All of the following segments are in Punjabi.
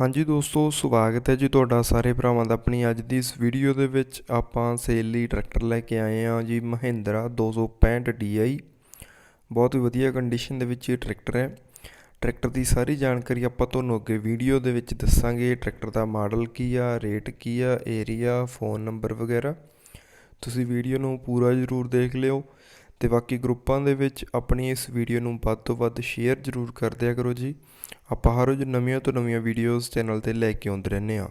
ਹਾਂਜੀ ਦੋਸਤੋ, ਸਵਾਗਤ ਹੈ ਜੀ ਤੁਹਾਡਾ ਸਾਰੇ ਭਰਾਵਾਂ ਦਾ ਆਪਣੀ ਅੱਜ ਦੀ ਇਸ ਵੀਡੀਓ ਦੇ ਵਿੱਚ। ਆਪਾਂ ਸੇਲ ਲਈ ਟਰੈਕਟਰ ਲੈ ਕੇ ਆਏ ਹਾਂ ਜੀ ਮਹਿੰਦਰਾ 265 DI ਬਹੁਤ ਹੀ ਵਧੀਆ ਕੰਡੀਸ਼ਨ ਦੇ ਵਿੱਚ ਇਹ ਟਰੈਕਟਰ ਹੈ। ਟਰੈਕਟਰ ਦੀ ਸਾਰੀ ਜਾਣਕਾਰੀ ਆਪਾਂ ਤੁਹਾਨੂੰ ਅੱਗੇ ਵੀਡੀਓ ਦੇ ਵਿੱਚ ਦੱਸਾਂਗੇ। ਟਰੈਕਟਰ ਦਾ ਮਾਡਲ ਕੀ ਆ ਰੇਟ ਕੀ ਆ ਏਰੀਆ ਫੋਨ ਨੰਬਰ ਵਗੈਰਾ। ਤੁਸੀਂ ਵੀਡੀਓ ਨੂੰ ਪੂਰਾ ਜ਼ਰੂਰ ਦੇਖ ਲਿਓ। ਅਤੇ ਬਾਕੀ ਗਰੁੱਪਾਂ ਦੇ ਵਿੱਚ ਆਪਣੀ ਇਸ ਵੀਡੀਓ ਨੂੰ ਵੱਧ ਤੋਂ ਵੱਧ ਸ਼ੇਅਰ ਜ਼ਰੂਰ ਕਰ ਦਿਆ ਕਰੋ ਜੀ। ਆਪਾਂ ਹਰ ਰੋਜ਼ ਨਵੀਆਂ ਤੋਂ ਨਵੀਆਂ ਵੀਡੀਓਜ਼ ਚੈਨਲ ਤੇ ਲੈ ਕੇ ਆਉਂਦੇ ਰਹਿੰਦੇ ਆ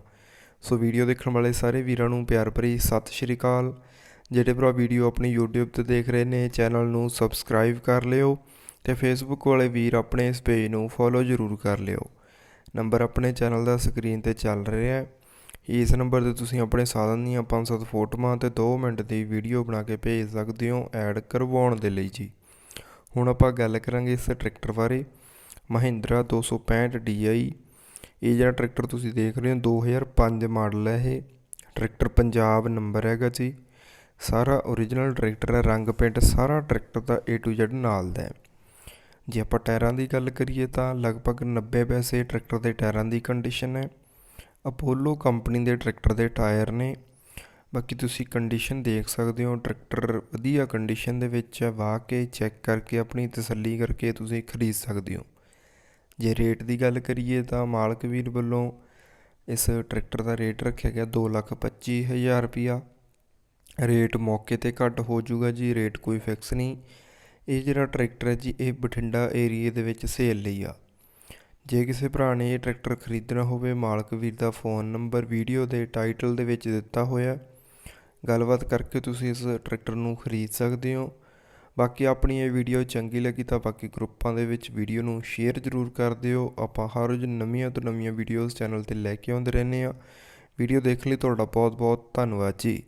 ਸੋ ਵੀਡੀਓ ਦੇਖਣ ਵਾਲੇ ਸਾਰੇ ਵੀਰਾਂ ਨੂੰ ਪਿਆਰ ਭਰੀ ਸਤਿ ਸ਼੍ਰੀ ਅਕਾਲ। ਜਿਹੜੇ ਭਰਾ ਵੀਡੀਓ ਆਪਣੀ YouTube ਤੇ ਦੇਖ ਰਹੇ ਨੇ ਚੈਨਲ ਨੂੰ ਸਬਸਕ੍ਰਾਈਬ ਕਰ ਲਿਓ ਤੇ Facebook ਵਾਲੇ ਵੀਰ ਆਪਣੇ ਇਸ ਪੇਜ ਨੂੰ ਫੋਲੋ ਜ਼ਰੂਰ ਕਰ ਲਿਓ। ਨੰਬਰ ਆਪਣੇ ਚੈਨਲ ਦਾ ਸਕਰੀਨ ਤੇ ਚੱਲ ਰਿਹਾ ਹੈ। ਇਸ ਨੰਬਰ ਤੇ ਤੁਸੀਂ ਆਪਣੇ ਸਾਧਨ ਦੀਆਂ 5-7 ਫੋਟੋਆਂ ਤੇ 2 ਮਿੰਟ ਦੀ ਵੀਡੀਓ ਬਣਾ ਕੇ ਭੇਜ ਸਕਦੇ ਹੋ ਐਡ ਕਰਵਾਉਣ ਦੇ ਲਈ ਜੀ। ਹੁਣ ਆਪਾਂ ਗੱਲ ਕਰਾਂਗੇ ਇਸ ਟਰੈਕਟਰ ਬਾਰੇ। ਮਹਿੰਦਰਾ 265 DI ਇਹ ਜਿਹੜਾ ਟਰੈਕਟਰ ਤੁਸੀਂ ਦੇਖ ਰਹੇ ਹੋ 2005 ਮਾਡਲ ਹੈ ਇਹ। ਟਰੈਕਟਰ ਪੰਜਾਬ ਨੰਬਰ ਹੈਗਾ ਜੀ। ਸਾਰਾ ਓਰੀਜਨਲ ਟਰੈਕਟਰ ਹੈ, ਰੰਗ ਪੇਂਟ ਸਾਰਾ ਟਰੈਕਟਰ ਦਾ A to Z ਨਾਲ ਦਾ ਹੈ। ਜੇ ਆਪਾਂ ਟਾਇਰਾਂ ਦੀ ਗੱਲ ਕਰੀਏ ਤਾਂ ਲਗਭਗ 90 ਪੈਸੇ ਟਰੈਕਟਰ ਦੇ ਟਾਇਰਾਂ ਦੀ ਕੰਡੀਸ਼ਨ ਹੈ। ਅਪੋਲੋ ਕੰਪਨੀ ਦੇ ਟਰੈਕਟਰ ਦੇ ਟਾਇਰ ਨੇ। ਬਾਕੀ ਤੁਸੀਂ ਕੰਡੀਸ਼ਨ ਦੇਖ ਸਕਦੇ ਹੋ ਟਰੈਕਟਰ ਵਧੀਆ ਕੰਡੀਸ਼ਨ ਦੇ ਵਿੱਚ ਹੈ ਵਾਹ ਕੇ ਚੈੱਕ ਕਰਕੇ ਆਪਣੀ ਤਸੱਲੀ ਕਰਕੇ ਤੁਸੀਂ ਖਰੀਦ ਸਕਦੇ ਹੋ। ਜੇ ਰੇਟ ਦੀ ਗੱਲ ਕਰੀਏ ਤਾਂ ਮਾਲਕ ਵੀਰ ਵੱਲੋਂ ਇਸ ਟਰੈਕਟਰ ਦਾ ਰੇਟ ਰੱਖਿਆ ਗਿਆ 225000 ਰੁਪਿਆ ਰੇਟ ਮੌਕੇ ਤੇ ਘੱਟ ਹੋ ਜਾਊਗਾ ਜੀ ਰੇਟ ਕੋਈ ਫਿਕਸ ਨਹੀਂ। ਇਹ ਜਿਹੜਾ ਟਰੈਕਟਰ ਹੈ ਜੀ, ਇਹ ਬਠਿੰਡਾ ਏਰੀਏ ਦੇ ਵਿੱਚ ਸੇਲ ਲਈ ਆ। ਜੇ ਕਿਸੇ ਭਰਾ ਨੇ ਇਹ ਟਰੈਕਟਰ ਖਰੀਦਣਾ ਹੋਵੇ, ਮਾਲਕ ਵੀਰ ਦਾ ਫੋਨ ਨੰਬਰ, ਵੀਡੀਓ ਦੇ ਟਾਈਟਲ ਦੇ ਵਿੱਚ ਦਿੱਤਾ ਹੋਇਆ। ਗੱਲਬਾਤ ਕਰਕੇ ਤੁਸੀਂ ਇਸ ਟਰੈਕਟਰ ਨੂੰ ਖਰੀਦ ਸਕਦੇ ਹੋ। ਬਾਕੀ ਆਪਣੀ ਇਹ ਵੀਡੀਓ ਚੰਗੀ ਲੱਗੀ ਤਾਂ ਬਾਕੀ ਗਰੁੱਪਾਂ ਦੇ ਵਿੱਚ ਵੀਡੀਓ ਨੂੰ ਸ਼ੇਅਰ ਜ਼ਰੂਰ ਕਰ ਦਿਓ। ਆਪਾਂ ਹਰ ਰੋਜ਼ ਨਵੀਆਂ ਤੋਂ ਨਵੀਆਂ ਵੀਡੀਓਜ਼ ਚੈਨਲ ਤੇ ਲੈ ਕੇ ਆਉਂਦੇ ਰਹਿੰਦੇ ਆ ਵੀਡੀਓ ਦੇਖ ਲਈ, ਤੁਹਾਡਾ ਬਹੁਤ ਬਹੁਤ ਧੰਨਵਾਦ ਜੀ।